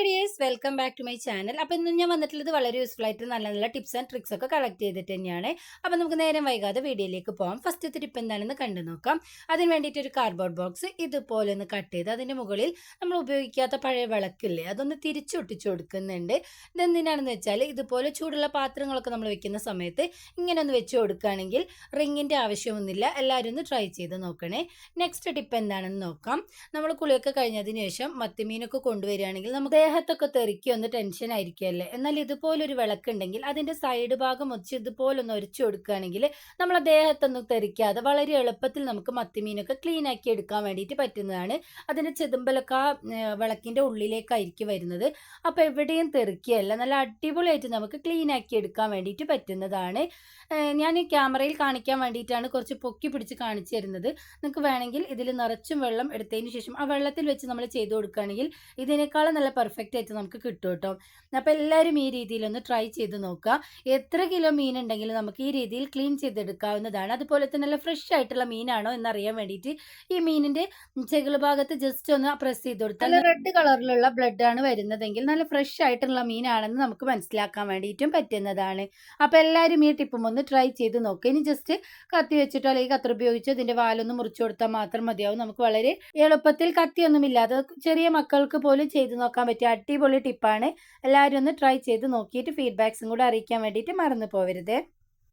Hi dears welcome back to my channel. അപ്പോൾ ഇന്ന് ഞാൻ വന്നിട്ടുള്ളത് വളരെ യൂസ്ഫുൾ ആയിട്ട് നല്ല നല്ല ടിപ്സ് ആൻഡ് ട്രിക്സ് ഒക്കെ കളക്ട് ചെയ്തിട്ട് തന്നെയാണ്. അപ്പോൾ നമുക്ക് നേരം വൈകാതെ വീഡിയോയിലേക്ക് പോകാം ഫസ്റ്റ് ടിപ്പ് എന്താണെന്ന് കണ്ടു നോക്കാം. അതിന് വേണ്ടിയിട്ട് ഒരു കാർഡ്ബോർഡ് ബോക്സ് ഇതുപോലെ ഒന്ന് കട്ട് ചെയ്ത് അതിന്റെ മുകളിൽ നമ്മൾ ഉപയോഗിക്കാത്ത പഴയ വിളക്കില്ലേ അതൊന്ന് തിരിച്ചു തിരിച്ചൊട്ടിച്ചു കൊടുക്കുന്നുണ്ട്. ഇതെന്തിനാണെന്ന് വെച്ചാൽ ഇതുപോലെ ചൂടുള്ള പാത്രങ്ങളൊക്കെ നമ്മൾ വെക്കുന്ന സമയത്ത് ഇങ്ങനെ ഒന്ന് വെച്ച് കൊടുക്കുകയാണെങ്കിൽ റിങ്ങിന്റെ ആവശ്യമൊന്നുമില്ല. എല്ലാവരും ഒന്ന് ട്രൈ ചെയ്ത് നോക്കണേ. നെക്സ്റ്റ് ടിപ്പ് എന്താണെന്ന് നോക്കാം. നമ്മൾ കുളിയൊക്കെ കഴിഞ്ഞതിന് ശേഷം മത്തിമീനൊക്കെ കൊണ്ടുവരികയാണെങ്കിൽ നമുക്ക് ദേഹത്തൊക്കെ തെറിക്കുക ഒന്ന് ടെൻഷൻ ആയിരിക്കുമല്ലേ എന്നാൽ ഇതുപോലൊരു വിളക്കുണ്ടെങ്കിൽ അതിന്റെ സൈഡ് ഭാഗം ഒച്ച് ഇതുപോലൊന്ന് ഒരച്ചു കൊടുക്കുകയാണെങ്കിൽ നമ്മളെ ദേഹത്തൊന്നും തെറിക്കാതെ വളരെ എളുപ്പത്തിൽ നമുക്ക് മത്തിമീനൊക്കെ ക്ലീൻ ആക്കി എടുക്കാൻ വേണ്ടിയിട്ട് പറ്റുന്നതാണ്. അതിന്റെ ചെതുമ്പലൊക്കെ ആ വിളക്കിന്റെ ഉള്ളിലേക്കായിരിക്കും വരുന്നത്. അപ്പോൾ എവിടെയും തെറിക്കുകയല്ല. നല്ല അടിപൊളിയായിട്ട് നമുക്ക് ക്ലീൻ ആക്കി എടുക്കാൻ വേണ്ടിയിട്ട് പറ്റുന്നതാണ്. ഞാൻ ക്യാമറയിൽ കാണിക്കാൻ വേണ്ടിയിട്ടാണ് കുറച്ച് പൊക്കി പിടിച്ച് കാണിച്ചു തരുന്നത്. നിങ്ങൾക്ക് വേണമെങ്കിൽ ഇതിൽ നിറച്ചും വെള്ളം എടുത്തതിന് ശേഷം ആ വെള്ളത്തിൽ വെച്ച് നമ്മൾ ചെയ്ത് കൊടുക്കുകയാണെങ്കിൽ ഇതിനേക്കാളും നല്ല പെർഫെക്റ്റ് ആയിട്ട് നമുക്ക് കിട്ടും കേട്ടോ അപ്പോൾ എല്ലാവരും ഈ രീതിയിലൊന്ന് ട്രൈ ചെയ്ത് നോക്കുക എത്ര കിലോ മീൻ ഉണ്ടെങ്കിലും നമുക്ക് ഈ രീതിയിൽ ക്ലീൻ ചെയ്തെടുക്കാവുന്നതാണ്. അതുപോലെ തന്നെ നല്ല ഫ്രഷ് ആയിട്ടുള്ള മീനാണോ എന്നറിയാൻ വേണ്ടിയിട്ട് ഈ മീനിന്റെ ചെകിൾ ഭാഗത്ത് ജസ്റ്റ് ഒന്ന് പ്രസ് ചെയ്ത് കൊടുത്താൽ റെഡ് കളറിലുള്ള ബ്ലഡ് ആണ് വരുന്നതെങ്കിൽ നല്ല ഫ്രഷ് ആയിട്ടുള്ള മീനാണെന്ന് നമുക്ക് മനസ്സിലാക്കാൻ വേണ്ടിയിട്ടും പറ്റുന്നതാണ്. അപ്പോൾ എല്ലാവരും ഈ ടിപ്പും ഒന്ന് ട്രൈ ചെയ്ത് നോക്കുക ഇനി ജസ്റ്റ് കത്തി വെച്ചിട്ടോ അല്ലെങ്കിൽ കത്തി ഉപയോഗിച്ചോ ഇതിന്റെ വാലൊന്ന് മുറിച്ചു കൊടുത്താൽ മാത്രം മതിയാവും. നമുക്ക് വളരെ എളുപ്പത്തിൽ കത്തിയൊന്നുമില്ലാതെ ചെറിയ മക്കൾക്ക് പോലും ചെയ്ത് നോക്കാൻ പറ്റിയ അടിപൊളി ടിപ്പാണ്. എല്ലാവരും ഒന്ന് ട്രൈ ചെയ്ത് നോക്കിയിട്ട് ഫീഡ്ബാക്സും കൂടെ അറിയിക്കാൻ വേണ്ടിയിട്ട് മറന്നു പോവരുത്.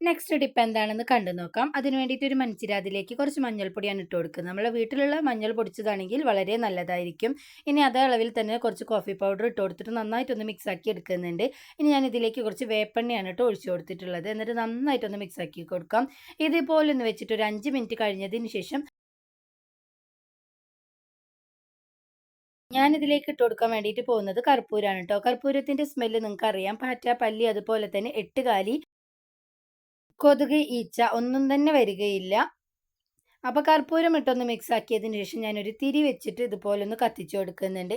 നെക്സ്റ്റ് ടിപ്പ് എന്താണെന്ന് കണ്ടു നോക്കാം. അതിന് വേണ്ടിയിട്ട് ഒരു മൺചിരാതിലേക്ക് കുറച്ച് മഞ്ഞൾപ്പൊടിയാണ് ഇട്ട് കൊടുക്കുന്നത് നമ്മളെ വീട്ടിലുള്ള മഞ്ഞൾ പൊടിച്ചതാണെങ്കിൽ വളരെ നല്ലതായിരിക്കും. ഇനി അതേ അളവിൽ തന്നെ കുറച്ച് കോഫി പൗഡർ ഇട്ട് കൊടുത്തിട്ട് നന്നായിട്ടൊന്ന് മിക്സ് ആക്കി എടുക്കുന്നുണ്ട്. ഇനി ഞാൻ ഇതിലേക്ക് കുറച്ച് വേപ്പെണ്ണയാണ് ഇട്ട് ഒഴിച്ചു കൊടുത്തിട്ടുള്ളത്. എന്നിട്ട് നന്നായിട്ടൊന്ന് മിക്സ് ആക്കി കൊടുക്കാം. ഇതുപോലെ ഒന്ന് വെച്ചിട്ട് ഒരു അഞ്ച് മിനിറ്റ് കഴിഞ്ഞതിന് ശേഷം ഞാനിതിലേക്ക് ഇട്ട് കൊടുക്കാൻ വേണ്ടിയിട്ട് പോകുന്നത് കർപ്പൂരാണ് കേട്ടോ കർപ്പൂരത്തിന്റെ സ്മെല്ല് നിങ്ങൾക്ക് അറിയാം പാറ്റ പല്ലി അതുപോലെ തന്നെ എട്ടുകാലി കൊതുക് ഈച്ച ഒന്നും തന്നെ വരികയില്ല. അപ്പോൾ കർപ്പൂരം ഇട്ടൊന്ന് മിക്സ് ആക്കിയതിന് ശേഷം ഞാനൊരു തിരി വെച്ചിട്ട് ഇതുപോലെ ഒന്ന് കത്തിച്ചു കൊടുക്കുന്നുണ്ട്.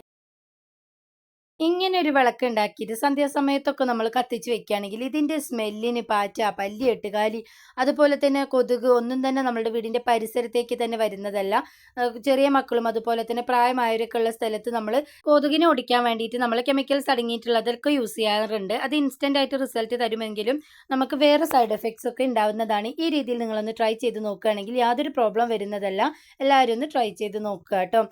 ഇങ്ങനെ ഒരു വിളക്ക് ഉണ്ടാക്കിയിട്ട് സന്ധ്യാസമയത്തൊക്കെ നമ്മൾ കത്തിച്ച് വെക്കുകയാണെങ്കിൽ ഇതിന്റെ സ്മെല്ലിന് പാറ്റ പല്ലി എട്ടുകാലി അതുപോലെ തന്നെ കൊതുക് ഒന്നും തന്നെ നമ്മുടെ വീടിന്റെ പരിസരത്തേക്ക് തന്നെ വരുന്നതല്ല. ചെറിയ മക്കളും അതുപോലെ തന്നെ പ്രായമായവരൊക്കെ ഉള്ള സ്ഥലത്ത് നമ്മൾ കൊതുകിനെ ഓടിക്കാൻ വേണ്ടിയിട്ട് നമ്മൾ കെമിക്കൽസ് അടങ്ങിയിട്ടുള്ളതൊക്കെ യൂസ് ചെയ്യാറുണ്ട്. അത് ഇൻസ്റ്റന്റ് ആയിട്ട് റിസൾട്ട് തരുമെങ്കിലും നമുക്ക് വേറെ സൈഡ് എഫക്ട്സ് ഒക്കെ ഉണ്ടാവുന്നതാണ്. ഈ രീതിയിൽ നിങ്ങളൊന്ന് ട്രൈ ചെയ്ത് നോക്കുകയാണെങ്കിൽ യാതൊരു പ്രോബ്ലം വരുന്നതല്ല. എല്ലാവരും ഒന്ന് ട്രൈ ചെയ്ത് നോക്കുക കേട്ടോ.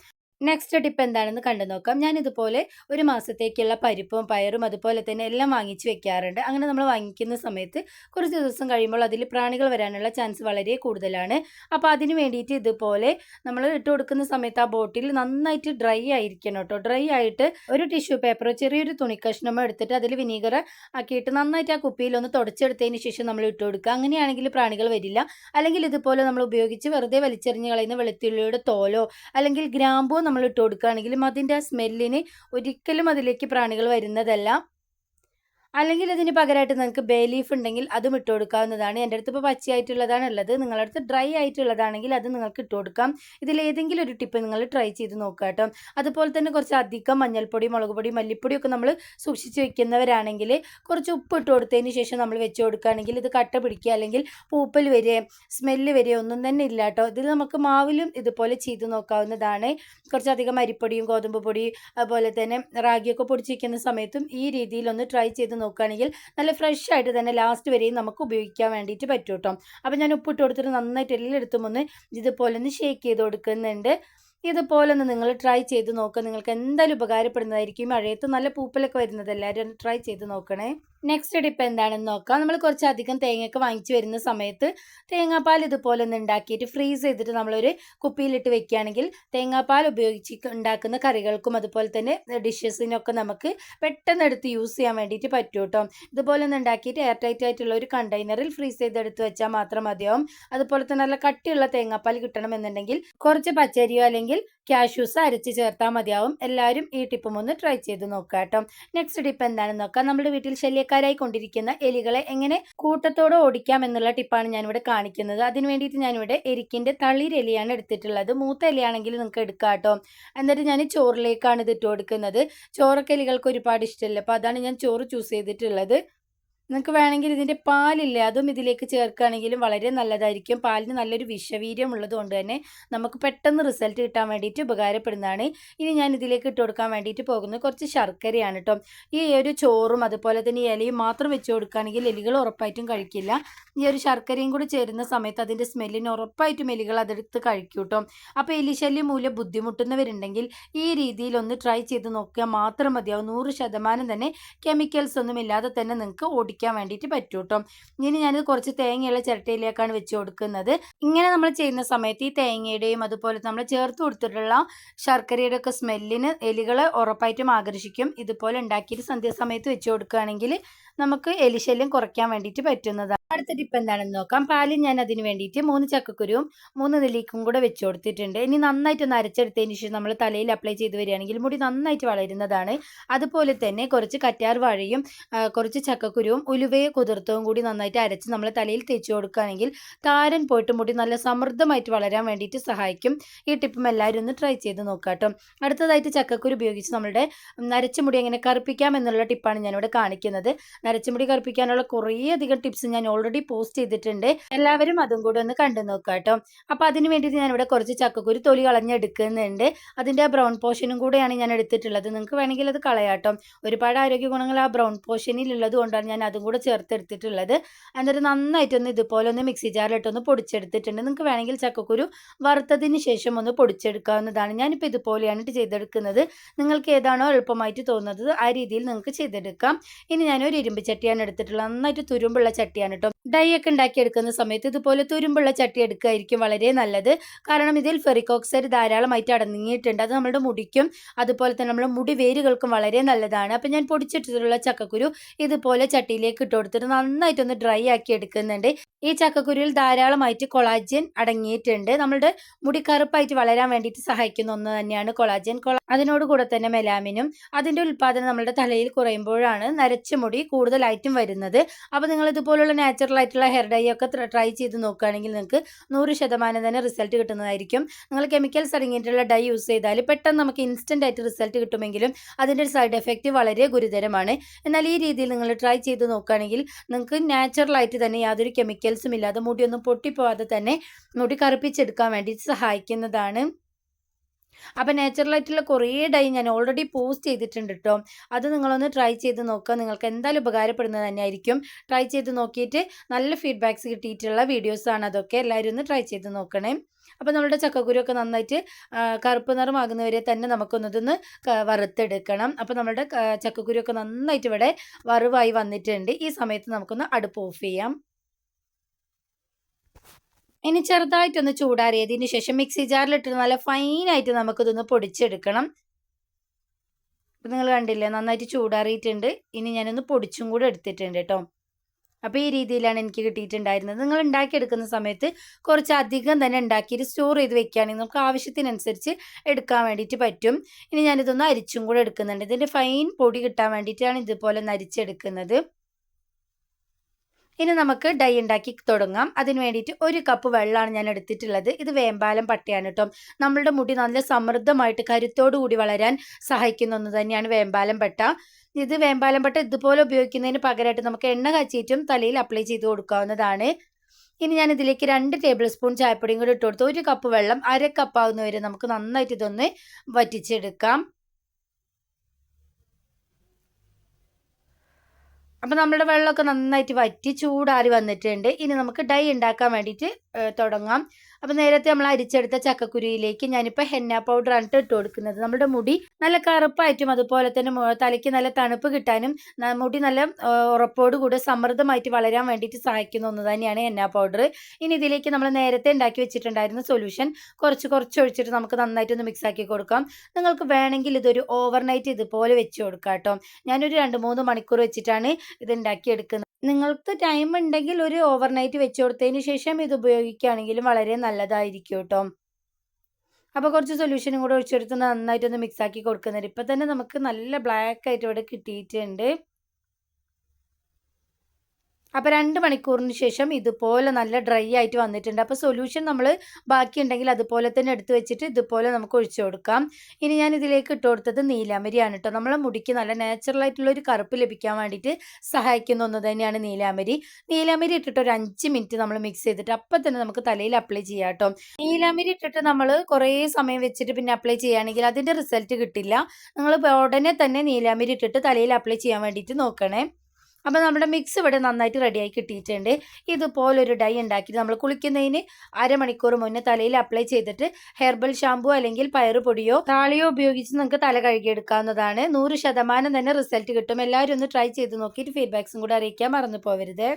നെക്സ്റ്റ് ടിപ്പ് എന്താണെന്ന് കണ്ടു നോക്കാം. ഞാൻ ഇതുപോലെ ഒരു മാസത്തേക്കുള്ള പരിപ്പും പയറും അതുപോലെ തന്നെ എല്ലാം വാങ്ങിച്ചു വെക്കാറുണ്ട്. അങ്ങനെ നമ്മൾ വാങ്ങിക്കുന്ന സമയത്ത് കുറച്ച് ദിവസം കഴിയുമ്പോൾ അതിൽ പ്രാണികൾ വരാനുള്ള ചാൻസ് വളരെ കൂടുതലാണ്. അപ്പോൾ അതിന് വേണ്ടിയിട്ട് ഇതുപോലെ നമ്മൾ ഇട്ട് കൊടുക്കുന്ന സമയത്ത് ആ ബോട്ടിൽ നന്നായിട്ട് ഡ്രൈ ആയിരിക്കണം കേട്ടോ. ഡ്രൈ ആയിട്ട് ഒരു ടിഷ്യൂ പേപ്പറോ ചെറിയൊരു തുണി കഷ്ണമോ എടുത്തിട്ട് അതിൽ വിനീഗർ ആക്കിയിട്ട് നന്നായിട്ട് ആ കുപ്പിയിൽ ഒന്ന് തുടച്ചെടുത്തതിന് ശേഷം നമ്മൾ ഇട്ട് കൊടുക്കുക. അങ്ങനെയാണെങ്കിൽ പ്രാണികൾ വരില്ല. അല്ലെങ്കിൽ ഇതുപോലെ നമ്മൾ ഉപയോഗിച്ച് വെറുതെ വലിച്ചെറിഞ്ഞ് കളയുന്ന വെളുത്തുള്ളിയുടെ തോലോ അല്ലെങ്കിൽ ഗ്രാമ്പോ നമ്മൾ ഇട്ട് കൊടുക്കുകയാണെങ്കിലും അതിന്റെ ആ സ്മെല്ലിന് ഒരിക്കലും അതിലേക്ക് പ്രാണികൾ വരുന്നതല്ല. അല്ലെങ്കിൽ അതിന് പകരമായിട്ട് നിങ്ങൾക്ക് ബേ ലീഫ് ഉണ്ടെങ്കിൽ അതും ഇട്ട് കൊടുക്കാവുന്നതാണ്. എന്റെ അടുത്ത് ഇപ്പോൾ പച്ചയായിട്ടുള്ളതാണ് ഉള്ളത്. നിങ്ങളുടെ അടുത്ത് ഡ്രൈ ആയിട്ടുള്ളതാണെങ്കിൽ അത് നിങ്ങൾക്ക് ഇട്ട് കൊടുക്കാം. ഇതിൽ ഏതെങ്കിലും ഒരു ടിപ്പ് നിങ്ങൾ ട്രൈ ചെയ്ത് നോക്കുക കേട്ടോ. അതുപോലെ തന്നെ കുറച്ച് അധികം മഞ്ഞൾപ്പൊടി മുളക് പൊടി മല്ലിപ്പൊടിയൊക്കെ നമ്മൾ സൂക്ഷിച്ച് വെക്കുന്നവരാണെങ്കിൽ കുറച്ച് ഉപ്പ് ഇട്ട് കൊടുത്തതിന് ശേഷം നമ്മൾ വെച്ച് കൊടുക്കുകയാണെങ്കിൽ ഇത് കട്ട പിടിക്കുക അല്ലെങ്കിൽ പൂപ്പൽ വരെ സ്മെല്ല് വരെ ഒന്നും തന്നെ ഇല്ല കേട്ടോ. ഇതിൽ നമുക്ക് മാവിലും ഇതുപോലെ ചെയ്ത് നോക്കാവുന്നതാണ്. കുറച്ചധികം അരിപ്പൊടിയും ഗോതമ്പ് പൊടിയും അതുപോലെ തന്നെ റാഗിയൊക്കെ പൊടിച്ച് വയ്ക്കുന്ന സമയത്തും ഈ രീതിയിലൊന്ന് ട്രൈ ചെയ്ത് നോക്കുകയാണെങ്കിൽ നല്ല ഫ്രഷ് ആയിട്ട് തന്നെ ലാസ്റ്റ് വരെയും നമുക്ക് ഉപയോഗിക്കാൻ വേണ്ടിയിട്ട് പറ്റും കേട്ടോ അപ്പോൾ ഞാൻ ഉപ്പിട്ട് കൊടുത്തിട്ട് നന്നായിട്ട് എല്ലായിടത്തും ഒന്ന് ഇതുപോലെ ഒന്ന് ഷേക്ക് ചെയ്ത് കൊടുക്കുന്നുണ്ട്. ഇതുപോലെ ഒന്ന് നിങ്ങൾ ട്രൈ ചെയ്ത് നോക്കുക നിങ്ങൾക്ക് എന്തായാലും ഉപകാരപ്പെടുന്നതായിരിക്കും. മഴയത്ത് നല്ല പൂപ്പലൊക്കെ വരുന്നത് എല്ലാവരും ട്രൈ ചെയ്ത് നോക്കണേ. നെക്സ്റ്റ് ടിപ്പ് എന്താണെന്ന് നോക്കാം. നമ്മൾ കുറച്ചധികം തേങ്ങയൊക്കെ വാങ്ങിച്ചു വരുന്ന സമയത്ത് തേങ്ങാപ്പാൽ ഇതുപോലെ ഒന്ന് ഉണ്ടാക്കിയിട്ട് ഫ്രീസ് ചെയ്തിട്ട് നമ്മളൊരു കുപ്പിയിലിട്ട് വെക്കുകയാണെങ്കിൽ തേങ്ങാപ്പാൽ ഉപയോഗിച്ച് ഉണ്ടാക്കുന്ന കറികൾക്കും അതുപോലെ തന്നെ ഡിഷസിനൊക്കെ നമുക്ക് പെട്ടെന്ന് എടുത്ത് യൂസ് ചെയ്യാൻ വേണ്ടിയിട്ട് പറ്റും കേട്ടോ ഇതുപോലെ ഒന്ന് ഉണ്ടാക്കിയിട്ട് എയർ ടൈറ്റ് ആയിട്ടുള്ള ഒരു കണ്ടെയ്നറിൽ ഫ്രീസ് ചെയ്തെടുത്ത് വെച്ചാൽ മാത്രം മതിയാവും. അതുപോലെ തന്നെ നല്ല കട്ടിയുള്ള തേങ്ങാപ്പാൽ കിട്ടണമെന്നുണ്ടെങ്കിൽ കുറച്ച് പച്ചരിയോ അല്ലെങ്കിൽ ക്യാഷ്യൂസ് അരച്ച് ചേർത്താൽ മതിയാവും. എല്ലാവരും ഈ ടിപ്പും ഒന്ന് ട്രൈ ചെയ്ത് നോക്കുക കേട്ടോ നെക്സ്റ്റ് ടിപ്പ് എന്താണെന്ന് നോക്കാം. നമ്മുടെ വീട്ടിൽ ശല്യക്കാരായി കൊണ്ടിരിക്കുന്ന എലികളെ എങ്ങനെ കൂട്ടത്തോടെ ഓടിക്കാം എന്നുള്ള ടിപ്പാണ് ഞാനിവിടെ കാണിക്കുന്നത്. അതിന് വേണ്ടിയിട്ട് ഞാനിവിടെ എരിക്കിന്റെ തളിരെലിയാണ് എടുത്തിട്ടുള്ളത്. മൂത്ത എലിയാണെങ്കിൽ നിങ്ങൾക്ക് എടുക്കാം കേട്ടോ എന്നിട്ട് ഞാൻ ചോറിലേക്കാണ് ഇത് ഇട്ട് കൊടുക്കുന്നത്. ചോറൊക്കെ എലികൾക്ക് ഒരുപാട് ഇഷ്ടമല്ല അപ്പോൾ അതാണ് ഞാൻ ചോറ് ചൂസ് ചെയ്തിട്ടുള്ളത്. നിങ്ങൾക്ക് വേണമെങ്കിൽ ഇതിന്റെ പാലില്ലേ? അതും ഇതിലേക്ക് ചേർക്കുകയാണെങ്കിലും വളരെ നല്ലതായിരിക്കും. പാലിന് നല്ലൊരു വിഷവീര്യം ഉള്ളതുകൊണ്ട് തന്നെ നമുക്ക് പെട്ടെന്ന് റിസൾട്ട് കിട്ടാൻ വേണ്ടിയിട്ട് ഉപകാരപ്പെടുന്നതാണ്. ഇനി ഞാൻ ഇതിലേക്ക് ഇട്ട് കൊടുക്കാൻ വേണ്ടിയിട്ട് പോകുന്നത് കുറച്ച് ശർക്കരയാണ് കേട്ടോ ഈ ഒരു ചോറും അതുപോലെ തന്നെ ഇലയും മാത്രം വെച്ച് കൊടുക്കുകയാണെങ്കിൽ എലികൾ ഉറപ്പായിട്ടും കഴിക്കില്ല. ഈ ഒരു ശർക്കരയും കൂടി ചേരുന്ന സമയത്ത് അതിന്റെ സ്മെല്ലിന് ഉറപ്പായിട്ടും എലികൾ അതെടുത്ത് കഴിക്കും കേട്ടോ അപ്പോൾ എലിശല്യം മൂലം ബുദ്ധിമുട്ടുന്നവരുണ്ടെങ്കിൽ ഈ രീതിയിൽ ഒന്ന് ട്രൈ ചെയ്ത് നോക്കിയാൽ മാത്രം മതിയാവും. നൂറ് ശതമാനം തന്നെ കെമിക്കൽസ് ഒന്നും ഇല്ലാതെ തന്നെ നിങ്ങൾക്ക് ഓടിക്കാൻ വേണ്ടിയിട്ട് പറ്റും കേട്ടോ ഇനി ഞാനിത് കുറച്ച് തേങ്ങയുള്ള ചിരട്ടയിലേക്കാണ് വെച്ച് കൊടുക്കുന്നത്. ഇങ്ങനെ നമ്മൾ ചെയ്യുന്ന സമയത്ത് ഈ തേങ്ങയുടെയും അതുപോലെ നമ്മൾ ചേർത്ത് കൊടുത്തിട്ടുള്ള ശർക്കരയുടെ ഒക്കെ സ്മെല്ലിന് എലികളെ ഉറപ്പായിട്ടും ആകർഷിക്കും. ഇതുപോലെ ഉണ്ടാക്കിയിട്ട് സന്ധ്യാസമയത്ത് വെച്ച് കൊടുക്കുകയാണെങ്കിൽ നമുക്ക് എലിശല്യം കുറയ്ക്കാൻ വേണ്ടിയിട്ട് പറ്റുന്നതാണ്. അടുത്ത ടിപ്പ് എന്താണെന്ന് നോക്കാം. പാലിൽ ഞാൻ അതിന് വേണ്ടിയിട്ട് മൂന്ന് ചക്കക്കുരുവും മൂന്ന് നെല്ലിക്കും കൂടെ വെച്ച് കൊടുത്തിട്ടുണ്ട്. ഇനി നന്നായിട്ട് ഒന്ന് അരച്ചെടുത്തതിന് ശേഷം നമ്മൾ തലയിൽ അപ്ലൈ ചെയ്ത് വരികയാണെങ്കിൽ മുടി നന്നായിട്ട് വളരുന്നതാണ്. അതുപോലെ തന്നെ കുറച്ച് കറ്റാർ വാഴയും കുറച്ച് ചക്കക്കുരുവും ഉലുവയെ കുതിർത്തവും കൂടി നന്നായിട്ട് അരച്ച് നമ്മൾ തലയിൽ തേച്ച് കൊടുക്കുകയാണെങ്കിൽ താരൻ പോയിട്ട് മുടി നല്ല സമൃദ്ധമായിട്ട് വളരാൻ വേണ്ടിയിട്ട് സഹായിക്കും. ഈ ടിപ്പും എല്ലാവരും ഒന്ന് ട്രൈ ചെയ്ത് നോക്കാട്ടോ അടുത്തതായിട്ട് ചക്കക്കുരു ഉപയോഗിച്ച് നമ്മളുടെ നരച്ച മുടി എങ്ങനെ കറുപ്പിക്കാം എന്നുള്ള ടിപ്പാണ് ഞാനിവിടെ കാണിക്കുന്നത്. നരച്ച മുടി കറുപ്പിക്കാനുള്ള കുറേ അധികം ടിപ്സ് ഞാൻ ഓൾറെഡി പോസ്റ്റ് ചെയ്തിട്ടുണ്ട്. എല്ലാവരും അതും കൂടെ ഒന്ന് കണ്ടു നോക്കുക കേട്ടോ. അപ്പോൾ അതിന് വേണ്ടിയിട്ട് ഞാനിവിടെ കുറച്ച് ചക്കക്കുരു തൊലി കളഞ്ഞെടുക്കുന്നുണ്ട്. അതിന്റെ ആ ബ്രൗൺ പോർഷനും കൂടെയാണ് ഞാൻ എടുത്തിട്ടുള്ളത്. നിങ്ങൾക്ക് വേണമെങ്കിൽ അത് കളയാട്ടോ ഒരുപാട് ആരോഗ്യ ഗുണങ്ങൾ ആ ബ്രൗൺ പോർഷനിൽ ഉള്ളത് കൊണ്ടാണ് ഞാൻ അതും കൂടെ ചേർത്തെടുത്തിട്ടുള്ളത്. എന്നിട്ട് നന്നായിട്ടൊന്ന് ഇതുപോലെ ഒന്ന് മിക്സി ജാറിലിട്ടൊന്ന് പൊടിച്ചെടുത്തിട്ടുണ്ട്. നിങ്ങൾക്ക് വേണമെങ്കിൽ ചക്കക്കുരു വറുത്തതിന് ശേഷം ഒന്ന് പൊടിച്ചെടുക്കാവുന്നതാണ്. ഞാനിപ്പോൾ ഇതുപോലെയാണ് ഇത് ചെയ്തെടുക്കുന്നത്. നിങ്ങൾക്ക് ഏതാണോ എളുപ്പമായിട്ട് തോന്നുന്നത് ആ രീതിയിൽ നിങ്ങൾക്ക് ചെയ്തെടുക്കാം. ഇനി ഞാനൊരു ഇരുമ്പ് ചട്ടിയാണ് എടുത്തിട്ടുള്ളത്. നന്നായിട്ട് തുരുമ്പുള്ള ചട്ടിയാണ് the ഡൈ ഒക്കെ ഉണ്ടാക്കിയെടുക്കുന്ന സമയത്ത് ഇതുപോലെ തുരുമ്പുള്ള ചട്ടി എടുക്കുകയായിരിക്കും വളരെ നല്ലത്. കാരണം ഇതിൽ ഫെറിക്കോക്സൈഡ് ധാരാളമായിട്ട് അടങ്ങിയിട്ടുണ്ട്. അത് നമ്മുടെ മുടിക്കും അതുപോലെ തന്നെ നമ്മുടെ മുടി വേരുകൾക്കും വളരെ നല്ലതാണ്. അപ്പം ഞാൻ പൊടിച്ചിട്ടുള്ള ചക്കക്കുരു ഇതുപോലെ ചട്ടിയിലേക്ക് ഇട്ട് കൊടുത്തിട്ട് നന്നായിട്ടൊന്ന് ഡ്രൈ ആക്കി എടുക്കുന്നുണ്ട്. ഈ ചക്കക്കുരുവിൽ ധാരാളമായിട്ട് കൊളാജൻ അടങ്ങിയിട്ടുണ്ട്. നമ്മുടെ മുടി കറുപ്പായിട്ട് വളരാൻ വേണ്ടിയിട്ട് സഹായിക്കുന്ന ഒന്ന് തന്നെയാണ് കൊളാജൻ. കൊള അതിനോട് കൂടെ തന്നെ മെലാമിനും അതിന്റെ ഉൽപ്പാദനം നമ്മുടെ തലയിൽ കുറയുമ്പോഴാണ് നരച്ച മുടി കൂടുതലായിട്ടും വരുന്നത്. അപ്പോൾ നിങ്ങൾ ഇതുപോലുള്ള നാച്ചുറൽ ആയിട്ടുള്ള ഹെയർ ഡൈ ഒക്കെ ട്രൈ ചെയ്ത് നോക്കുകയാണെങ്കിൽ നിങ്ങൾക്ക് നൂറ് ശതമാനം തന്നെ റിസൾട്ട് കിട്ടുന്നതായിരിക്കും. നിങ്ങൾ കെമിക്കൽസ് അടങ്ങിയിട്ടുള്ള ഡൈ യൂസ് ചെയ്താൽ പെട്ടെന്ന് നമുക്ക് ഇൻസ്റ്റന്റ് ആയിട്ട് റിസൾട്ട് കിട്ടുമെങ്കിലും അതിന്റെ സൈഡ് എഫക്റ്റ് വളരെ ഗുരുതരമാണ്. എന്നാൽ ഈ രീതിയിൽ നിങ്ങൾ ട്രൈ ചെയ്ത് നോക്കുകയാണെങ്കിൽ നിങ്ങൾക്ക് നാച്ചുറലായിട്ട് തന്നെ യാതൊരു കെമിക്കൽസും ഇല്ലാതെ മുടിയൊന്നും പൊട്ടിപ്പോവാതെ തന്നെ മുടി കറുപ്പിച്ചെടുക്കാൻ വേണ്ടി സഹായിക്കുന്നതാണ്. അപ്പം നാച്ചുറലായിട്ടുള്ള കുറേ ഡൈ ഞാൻ ഓൾറെഡി പോസ്റ്റ് ചെയ്തിട്ടുണ്ട് കേട്ടോ അത് നിങ്ങളൊന്ന് ട്രൈ ചെയ്ത് നോക്കുക നിങ്ങൾക്ക് എന്തായാലും ഉപകാരപ്പെടുന്നത് തന്നെയായിരിക്കും. ട്രൈ ചെയ്ത് നോക്കിയിട്ട് നല്ല ഫീഡ്ബാക്ക്സ് കിട്ടിയിട്ടുള്ള വീഡിയോസാണ് അതൊക്കെ എല്ലാവരും ഒന്ന് ട്രൈ ചെയ്ത് നോക്കണേ. അപ്പോൾ നമ്മുടെ ചക്കക്കുരുവൊക്കെ നന്നായിട്ട് കറുപ്പ് നിറമാകുന്നവരെ തന്നെ നമുക്കൊന്നതൊന്ന് വറുത്തെടുക്കണം. അപ്പോൾ നമ്മുടെ ചക്കക്കുരുവൊക്കെ നന്നായിട്ട് ഇവിടെ വറുവായി വന്നിട്ടുണ്ട്. ഈ സമയത്ത് നമുക്കൊന്ന് അടുപ്പ് ഓഫ് ചെയ്യാം. ഇനി ചെറുതായിട്ടൊന്ന് ചൂടാറിയതിന് ശേഷം മിക്സി ജാറിലിട്ട് നല്ല ഫൈനായിട്ട് നമുക്കിതൊന്ന് പൊടിച്ചെടുക്കണം. ഇപ്പം നിങ്ങൾ കണ്ടില്ലേ നന്നായിട്ട് ചൂടാറിയിട്ടുണ്ട്. ഇനി ഞാനൊന്ന് പൊടിച്ചും കൂടെ എടുത്തിട്ടുണ്ട് കേട്ടോ. അപ്പോൾ ഈ രീതിയിലാണ് എനിക്ക് കിട്ടിയിട്ടുണ്ടായിരുന്നത്. നിങ്ങൾ ഉണ്ടാക്കിയെടുക്കുന്ന സമയത്ത് കുറച്ച് അധികം തന്നെ ഉണ്ടാക്കിയിട്ട് സ്റ്റോർ ചെയ്ത് വെക്കുകയാണെങ്കിൽ നമുക്ക് ആവശ്യത്തിനനുസരിച്ച് എടുക്കാൻ വേണ്ടിയിട്ട് പറ്റും. ഇനി ഞാനിതൊന്ന് അരിച്ചും കൂടെ എടുക്കുന്നുണ്ട്. ഇതിന്റെ ഫൈൻ പൊടി കിട്ടാൻ വേണ്ടിയിട്ടാണ് ഇതുപോലെ ഒന്ന് അരിച്ചെടുക്കുന്നത്. ഇനി നമുക്ക് ഡൈ ഉണ്ടാക്കി തുടങ്ങാം. അതിന് വേണ്ടിയിട്ട് ഒരു കപ്പ് വെള്ളമാണ് ഞാൻ എടുത്തിട്ടുള്ളത്. ഇത് വേമ്പാലം പട്ടയാണ് കേട്ടോ നമ്മളുടെ മുടി നല്ല സമൃദ്ധമായിട്ട് കരുത്തോടു കൂടി വളരാൻ സഹായിക്കുന്ന ഒന്ന് തന്നെയാണ് വേമ്പാലം പട്ട. ഇത് വേമ്പാലം പട്ട ഇതുപോലെ ഉപയോഗിക്കുന്നതിന് പകരമായിട്ട് നമുക്ക് എണ്ണ കാച്ചിയിട്ടും തലയിൽ അപ്ലൈ ചെയ്ത് കൊടുക്കാവുന്നതാണ്. ഇനി ഞാൻ ഇതിലേക്ക് രണ്ട് ടേബിൾ സ്പൂൺ ചായപ്പൊടിയും കൂടി ഇട്ട് കൊടുത്ത് ഒരു കപ്പ് വെള്ളം അര കപ്പ് ആവുന്നവരെ നമുക്ക് നന്നായിട്ട് ഇതൊന്ന് വറ്റിച്ചെടുക്കാം. അപ്പോൾ നമ്മുടെ വെള്ളമൊക്കെ നന്നായിട്ട് വറ്റി ചൂടാറി വന്നിട്ടുണ്ട്. ഇനി നമുക്ക് ഡൈ ഉണ്ടാക്കാൻ വേണ്ടിയിട്ട് തുടങ്ങാം. അപ്പോൾ നേരത്തെ നമ്മൾ അരിച്ചെടുത്ത ചക്കക്കുരുയിലേക്ക് ഞാനിപ്പോൾ ഹെന്ന പൗഡർ ആണ് ഇട്ട് കൊടുക്കുന്നത്. നമ്മുടെ മുടി നല്ല കറുപ്പായിട്ടും അതുപോലെ തന്നെ തലയ്ക്ക് നല്ല തണുപ്പ് കിട്ടാനും മുടി നല്ല ഉറപ്പോടുകൂടി സമൃദ്ധമായിട്ട് വളരാൻ വേണ്ടിയിട്ട് സഹായിക്കുന്ന ഒന്ന് തന്നെയാണ് ഹെന്ന പൗഡർ ഇനി ഇതിലേക്ക് നമ്മൾ നേരത്തെ ഉണ്ടാക്കി വെച്ചിട്ടുണ്ടായിരുന്ന സൊല്യൂഷൻ കുറച്ച് കുറച്ച് ഒഴിച്ചിട്ട് നമുക്ക് നന്നായിട്ടൊന്ന് മിക്സ് ആക്കി കൊടുക്കാം. നിങ്ങൾക്ക് വേണമെങ്കിൽ ഇതൊരു ഓവർനൈറ്റ് ഇതുപോലെ വെച്ച് കൊടുക്കാം കേട്ടോ. ഞാനൊരു രണ്ട് മൂന്ന് മണിക്കൂർ വെച്ചിട്ടാണ് ഇത് ഉണ്ടാക്കിയെടുക്കുന്നത്. നിങ്ങൾക്ക് ടൈം ഉണ്ടെങ്കിൽ ഒരു ഓവർനൈറ്റ് വെച്ച് കൊടുത്തതിന് ശേഷം ഇത് ഉപയോഗിക്കുകയാണെങ്കിലും വളരെ നല്ലതായിരിക്കും കേട്ടോ അപ്പോൾ കുറച്ച് സൊല്യൂഷനും കൂടെ ഒഴിച്ചെടുത്ത് നന്നായിട്ടൊന്ന് മിക്സ് ആക്കി കൊടുക്കുന്നുണ്ട്. ഇപ്പം തന്നെ നമുക്ക് നല്ല ബ്ലാക്ക് ആയിട്ട് ഇവിടെ കിട്ടിയിട്ടുണ്ട്. അപ്പോൾ രണ്ട് മണിക്കൂറിന് ശേഷം ഇതുപോലെ നല്ല ഡ്രൈ ആയിട്ട് വന്നിട്ടുണ്ട്. അപ്പോൾ സൊല്യൂഷൻ നമ്മൾ ബാക്കിയുണ്ടെങ്കിൽ അതുപോലെ തന്നെ എടുത്തു വെച്ചിട്ട് ഇതുപോലെ നമുക്ക് ഒഴിച്ചു കൊടുക്കാം. ഇനി ഞാൻ ഇതിലേക്ക് ഇട്ട് കൊടുത്തത് നീലാമരിയാണ് കേട്ടോ നമ്മളെ മുടിക്ക് നല്ല നാച്ചുറൽ ആയിട്ടുള്ള ഒരു കറുപ്പ് ലഭിക്കാൻ വേണ്ടിയിട്ട് സഹായിക്കുന്ന ഒന്ന് തന്നെയാണ് നീലാമരി നീലാമരി ഇട്ടിട്ട് ഒരു അഞ്ച് മിനിറ്റ് നമ്മൾ മിക്സ് ചെയ്തിട്ട് അപ്പം തന്നെ നമുക്ക് തലയിൽ അപ്ലൈ ചെയ്യാം കേട്ടോ നീലാമരി ഇട്ടിട്ട് നമ്മൾ കുറേ സമയം വെച്ചിട്ട് പിന്നെ അപ്ലൈ ചെയ്യുകയാണെങ്കിൽ അതിന്റെ റിസൾട്ട് കിട്ടില്ല. നിങ്ങൾ ഉടനെ തന്നെ നീലാമരി ഇട്ടിട്ട് തലയിൽ അപ്ലൈ ചെയ്യാൻ വേണ്ടിയിട്ട് നോക്കണേ. അപ്പോൾ നമ്മുടെ മിക്സ് ഇവിടെ നന്നായിട്ട് റെഡിയായി കിട്ടിയിട്ടുണ്ട്. ഇതുപോലൊരു ഡൈ ഉണ്ടാക്കിയിട്ട് നമ്മൾ കുളിക്കുന്നതിന് അരമണിക്കൂർ മുന്നേ തലയിൽ അപ്ലൈ ചെയ്തിട്ട് ഹെർബൽ ഷാമ്പു അല്ലെങ്കിൽ പയറുപൊടിയോ താളിയോ ഉപയോഗിച്ച് നിങ്ങൾക്ക് തല കഴുകിയെടുക്കാവുന്നതാണ്. നൂറ് ശതമാനം തന്നെ റിസൾട്ട് കിട്ടും. എല്ലാവരും ഒന്ന് ട്രൈ ചെയ്ത് നോക്കിയിട്ട് ഫീഡ്ബാക്സും കൂടെ അറിയിക്കാൻ മറന്നു പോകരുത്